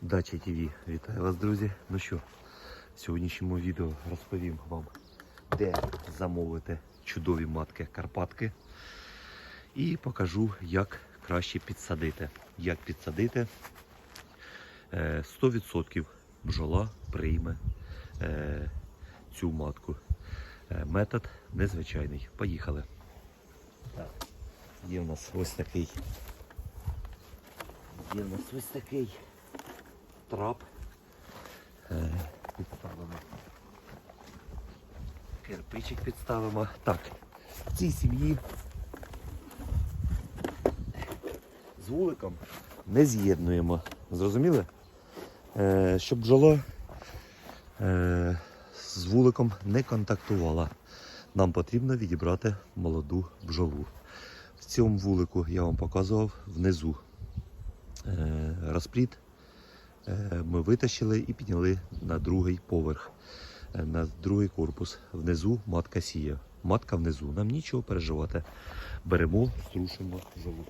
Дача ТВ. Вітаю вас, друзі. Ну що, в сьогоднішньому відео розповім вам, де замовити чудові матки Карпатки. І покажу, як краще підсадити. Як підсадити Е, 100% бджола прийме е, цю матку. Е, Метод незвичайний. Поїхали. Так, є в нас ось такий. Є в нас ось такий трап. Підставимо. Кирпичик підставимо. Так, в цій сім'ї з вуликом не з'єднуємо. Зрозуміли? Е, щоб бджола е, з вуликом не контактувала. Нам потрібно відібрати молоду бджолу. В цьому вулику я вам показував внизу е. Е, ми витащили і підняли на другий поверх, е, на другий корпус. Внизу матка сіє. Матка внизу. Нам нічого переживати. Беремо, струшимо бджолу.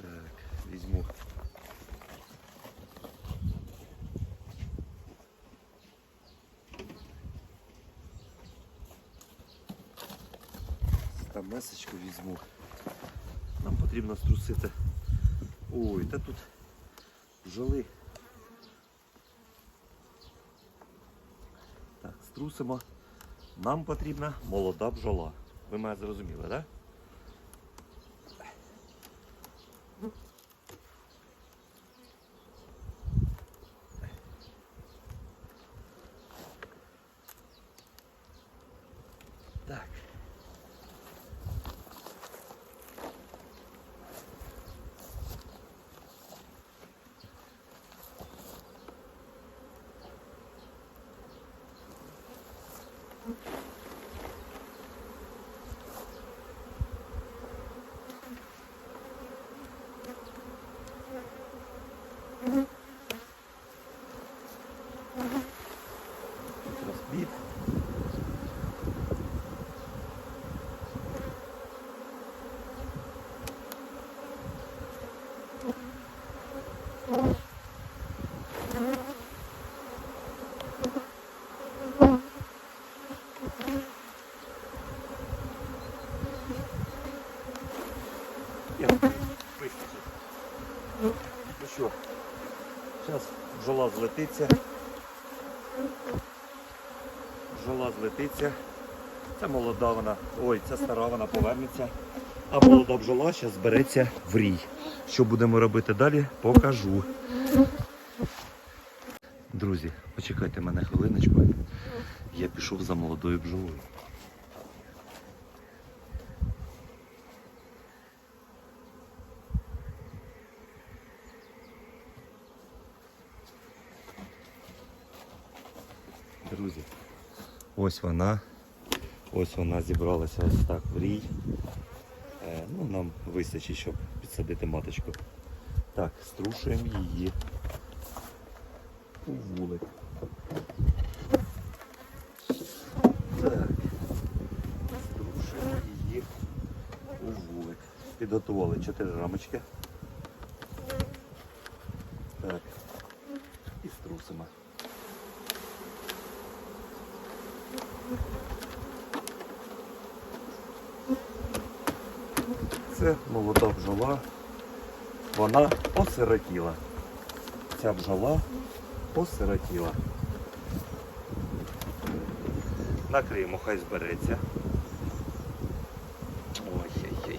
Так, візьму. Там месочку візьму. Нам потрібно струсити. Ой, та тут бджоли. Так, струсимо. Нам потрібна молода бджола. Ви мене зрозуміли, так? Да? Так. Вистачить. Ну що, зараз бджола злетиться. Бджола злетиться. Це молода вона, ой, це стара вона повернеться. А молода бджола зараз збереться в рій. Що будемо робити далі, покажу. Друзі, почекайте мене хвилиночку. Я пішов за молодою бджолою. Друзі, ось вона. Ось вона зібралася ось так в рій. Е, ну, нам вистачить, щоб підсадити маточку. Так, струшуємо її у вулик. Так. Струшуємо її у вулик. Підготували 4 рамочки. Так. І струсимо. Це молода бджола. Вона осиротіла. Ця бджола осиротіла. Накриємо, хай збереться. Ой-ой-ой-ой.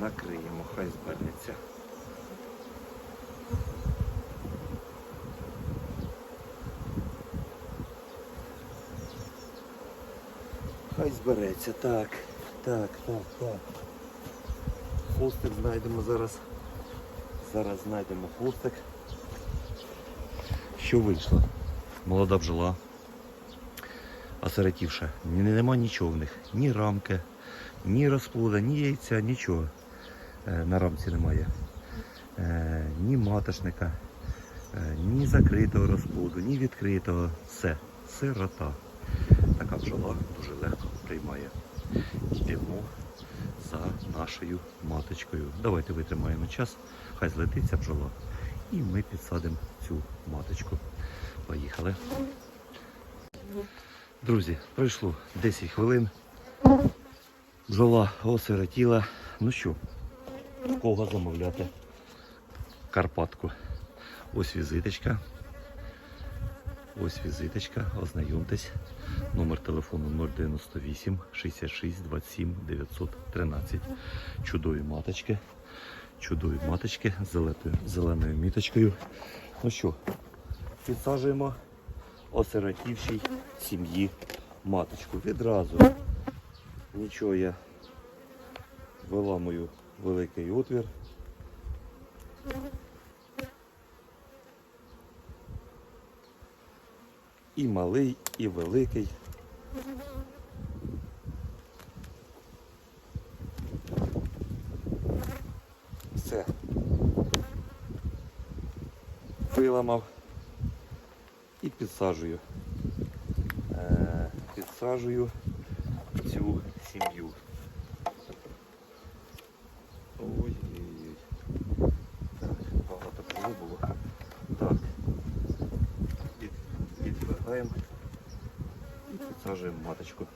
Накриємо, хай збереться. Хай збереться. Так, так, так, так. Хвостик знайдемо зараз. Зараз знайдемо хвостик. Що вийшло? Молода бджола. Осиротівша. Нема нічого в них. Ні рамки, ні розплода, ні яйця, нічого. Е, На рамці немає. Е, Ні маточника, е, ні закритого розплоду, ні відкритого. Все. Сирота. Така бджола дуже легко приймає. Йдемо за нашою маточкою. Давайте витримаємо час, хай злетиться бджола. І ми підсадимо цю маточку. Поїхали. Друзі, пройшло 10 хвилин. Бджола осиротіла. Ну що, в кого замовляти Карпатку? Ось візиточка. Ось візиточка, ознайомтесь. Номер телефону 098 66 27 913. Чудові маточки. Чудові маточки з зеленою, міточкою. Ну що, підсаджуємо осиротівшій сім'ї маточку. Відразу нічого я виламую великий отвір. І малий, і великий. Все. Виламав і підсаджую. Е, підсаджую цю сім'ю. Ой-ой-ой. Так, багато кого було. Так. Від, відвертаємо і підсаджуємо маточку.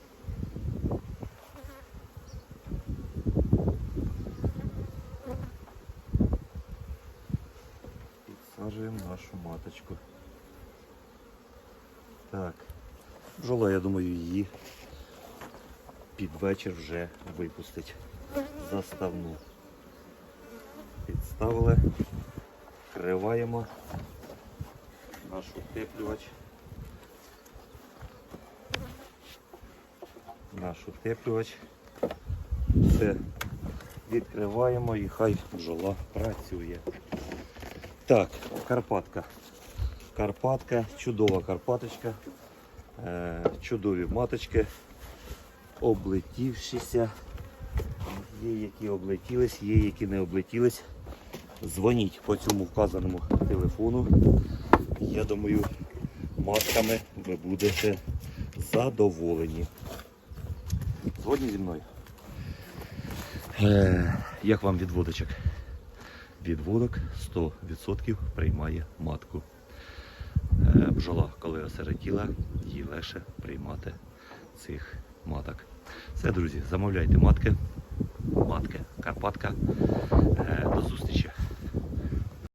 Підсаджуємо нашу маточку. Так. Бджола, я думаю, її під вечір вже випустить. Заставну. Підставили, вкриваємо наш утеплювач. Наш утеплювач. Все відкриваємо і хай бджола працює. Так, Карпатка. Карпатка, чудова Карпаточка. Е, чудові маточки, облетівшися. Є, які облетілись, є, які не облетілись. Дзвоніть по цьому вказаному телефону. Я думаю, матками ви будете задоволені. Згодні зі мною. Е, як вам відводочок? Відводок 100% приймає матку. Е, бджола, коли осиротіла, їй легше приймати цих маток. Все, друзі, замовляйте матки, матки, Карпатка. Е, До зустрічі!